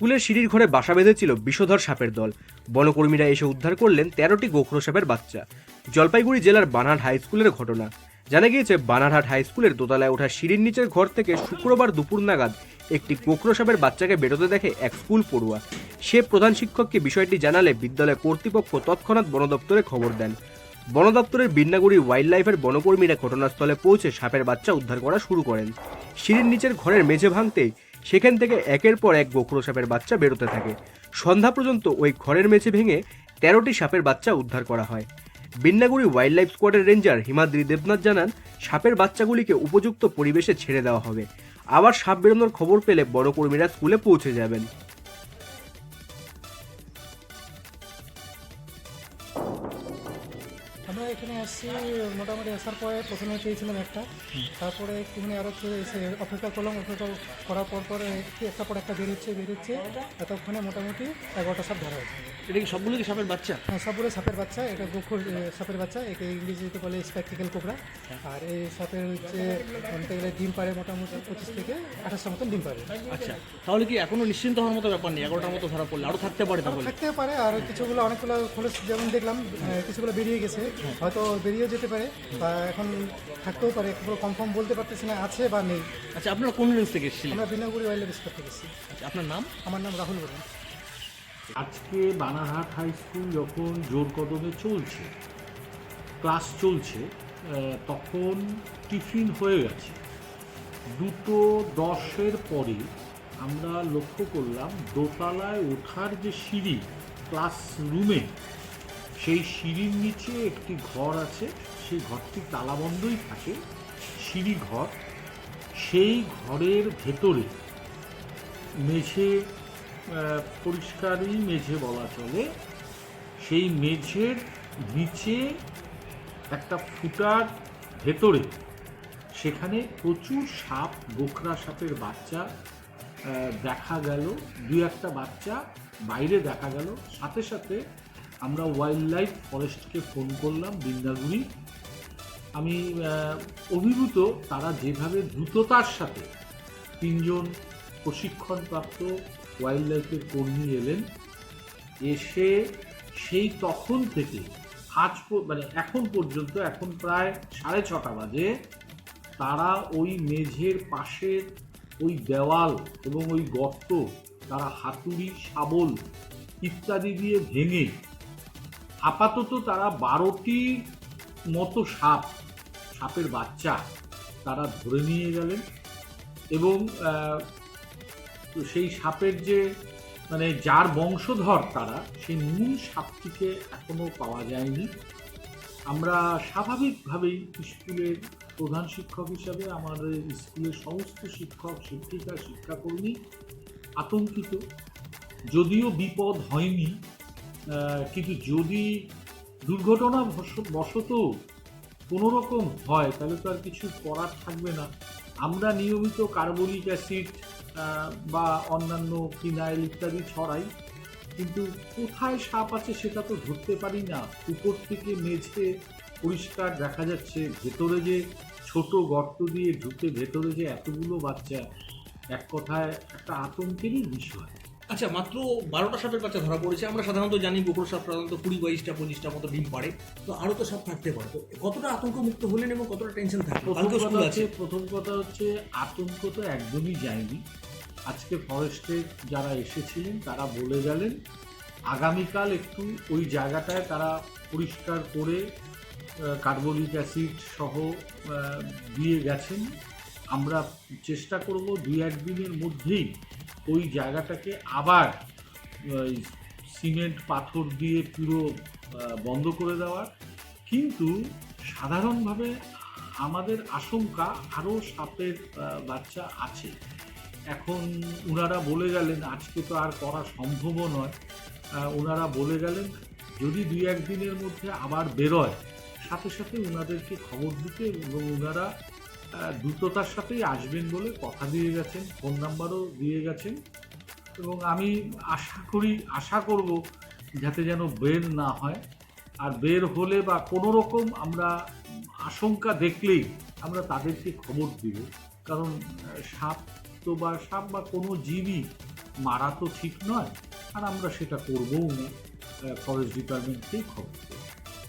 স্কুলের সিঁড়ির ঘরে বাসা বেঁধেছিল বিষধর সাপের দল। বনকর্মীরা এসে উদ্ধার করলেন তেরোটি গোখরো সাপের বাচ্চা। জলপাইগুড়ি জেলার বানারহাট হাই স্কুলের ঘটনা। জানা গিয়েছে বানারহাট হাই স্কুলের দোতলায় ওঠা সিঁড়ির নিচের ঘর থেকে শুক্রবার দুপুর নাগাদ একটি কোকরো সাপের বাচ্চাকে বেরোতে দেখে এক স্কুল পড়ুয়া। সে প্রধান শিক্ষককে বিষয়টি জানালে বিদ্যালয় কর্তৃপক্ষ তৎক্ষণাৎ বন দপ্তরে খবর দেন। বন দপ্তরের বিন্নাগুড়ি ওয়াইল্ড লাইফের বনকর্মীরা ঘটনাস্থলে পৌঁছে সাপের বাচ্চা উদ্ধার করা শুরু করেন। সিঁড়ির নিচের ঘরের মেঝে ভাঙতেই সেখান থেকে একের পর এক গোখরো সাপের বাচ্চা বেরোতে থাকে। সন্ধ্যা পর্যন্ত ওই ঘরের মেঝে ভেঙে তেরোটি সাপের বাচ্চা উদ্ধার করা হয়। বিন্নাগুড়ি ওয়াইল্ড লাইফ স্কোয়াডের রেঞ্জার হিমাদ্রি দেবনাথ জানান, সাপের বাচ্চাগুলিকে উপযুক্ত পরিবেশে ছেড়ে দেওয়া হবে। আবার সাপ বেরোনোর খবর পেলে বড় কর্মীরা স্কুলে পৌঁছে যাবেন। আসছি, মোটামুটি আসার পরে প্রথমে পেয়েছিলাম একটা। তারপরে একটুখানি আরও এসে অপেক্ষা করলাম, অপেক্ষা করার পর পরে একটা পর একটা বেরোচ্ছে বেরোচ্ছে। এতক্ষণে মোটামুটি এগারোটা সাপ ধরা হয়েছে। এটা কি সবগুলো কি সাপের বাচ্চা? হ্যাঁ, সবগুলো সাপের বাচ্চা এটা গোখর সাপের বাচ্চা একে ইংরেজিতে বলে স্প্যাকটিক্যাল কোবরা। আর এই সাপের হচ্ছে বলতে গেলে ডিম পারে মোটামুটি পঁচিশ থেকে আঠাশটা মতন ডিম পারে আচ্ছা তাহলে কি এখনও নিশ্চিন্ত হওয়ার মতো ব্যাপার নেই? এগারোটার মতো ধরা পড়লে আরও থাকতে পারে তাহলে। থাকতে পারে আর কিছুগুলো অনেকগুলো খোলে যেমন দেখলাম কিছুগুলো বেরিয়ে গেছে। হয়তো বেরিয়েও যেতে পারে বা এখন থাকতেও পারে পুরো কনফার্ম বলতে পারতেছি না আছে বা নেই। আচ্ছা আপনারা কোন রেঞ্জ থেকে এসেছিলেন? আমরা বিনাগুড়ি ওয়াইল্ড লাইফ করতে গেছি আচ্ছা, আপনার নাম? আমার নাম রাহুল বরুণ। আজকে বানারহাট হাই স্কুল যখন জোর কদমে চলছে, ক্লাস চলছে তখন টিফিন হয়ে গেছে। দুটো দশের পরে আমরা লক্ষ্য করলাম দোতলায় ওঠার যে সিঁড়ি ক্লাস রুমে সেই সিঁড়ির নিচে একটি ঘর আছে, সেই ঘরটি তালাবন্ধই থাকে, সিঁড়ি ঘর। সেই ঘরের ভেতরে মেঝে পরিষ্কারই মেঝে বলা চলে। সেই মেঝের নিচে একটা ফুটার ভেতরে সেখানে প্রচুর সাপ, গোখরা সাপের বাচ্চা দেখা গেল, দু একটা বাচ্চা বাইরে দেখা গেল। সাথে সাথে আমরা ওয়াইল্ড লাইফ ফরেস্টকে ফোন করলাম বৃন্দাগুড়ি আমি অভিভূত তারা যেভাবে দ্রুততার সাথে তিনজন প্রশিক্ষণপ্রাপ্ত ওয়াইল্ড লাইফের কর্মী এলেন। এসে সেই তখন থেকে আজ মানে এখন পর্যন্ত, এখন প্রায় সাড়ে ছটা বাজে, তারা ওই মেঝের পাশের ওই দেওয়াল এবং ওই গর্ত, তারা হাতুড়ি, শাবল ইত্যাদি দিয়ে ভেঙে আপাতত তারা বারোটি মতো সাপ, সাপের বাচ্চা তারা ধরে নিয়ে গেলেন এবং তো সেই সাপের যে মানে যার বংশধর তারা, সেই মূল সাপটিকে এখনও পাওয়া যায়নি। আমরা স্বাভাবিকভাবেই স্কুলের প্রধান শিক্ষক হিসাবে আমাদের স্কুলের সমস্ত শিক্ষক, শিক্ষিকা, শিক্ষাকর্মী আতঙ্কিত। যদিও বিপদ হয়নি কিন্তু যদি দুর্ঘটনা বশ- বশত কোনো রকম হয়, তাহলে তো আর কিছু করার থাকবে না। আমরা নিয়মিত কার্বলিক অ্যাসিড বা অন্যান্য ফিনাইল ইত্যাদি ছড়াই। কিন্তু কোথায় সাপ আছে সেটা তো ধরতে পারি না। উপর থেকে মেঝে পরিষ্কার দেখা যাচ্ছে। ভেতরে যে ছোট গর্ত দিয়ে ঢুকে ভেতরে যে এতগুলো বাচ্চা এক কথায় একটা আতঙ্কেরই বিষয়। আচ্ছা মাত্র বারোটা সাপের বাচ্চা ধরা পড়েছে। আমরা সাধারণত জানি গোকুর সাপ সাধারণত কুড়ি বাইশটা পঁচিশটা মতো ডিম পারে তো আরও তো সাপ থাকতে পারতো কতটা আতঙ্ক মুক্ত হলেন এবং কতটা টেনশন থাকে প্রথম কথা হচ্ছে প্রথম কথা হচ্ছে আতঙ্ক তো একদমই যায়নি। আজকে ফরেস্টে যারা এসেছিলেন, তারা বলে গেলেন, আগামীকাল একটু ওই জায়গাটায় তারা পরিষ্কার করে কার্বলিক অ্যাসিড সহ দিয়ে গেছেন। আমরা চেষ্টা করব দুই একদিনের মধ্যেই ওই জায়গাটাকে আবার সিমেন্ট পাথর দিয়ে পুরো বন্ধ করে দেওয়ার। কিন্তু সাধারণভাবে আমাদের আশঙ্কা আরও সাপের বাচ্চা আছে। এখন ওনারা বলে গেলেন, আজকে তো আর করা সম্ভবও নয়। ওনারা বলে গেলেন, যদি দুই একদিনের মধ্যে আবার বেরোয়, সাথে সাথে ওনাদেরকে খবর দিতে এবং ওনারা দ্রুততার সাথেই আসবেন বলে কথা দিয়ে গেছেন, ফোন নাম্বারও দিয়ে গেছেন। এবং আমি আশা করি, আশা করব যাতে যেন বের না হয়। আর বের হলে বা কোনো রকম আমরা আশঙ্কা দেখলেই আমরা তাদেরকে খবর দিব। কারণ সাপ তো বা সাপ বা কোনো জীবই মারা তো ঠিক নয়, আর আমরা সেটা করবও না। ফরেস্ট ডিপার্টমেন্টকেই খবর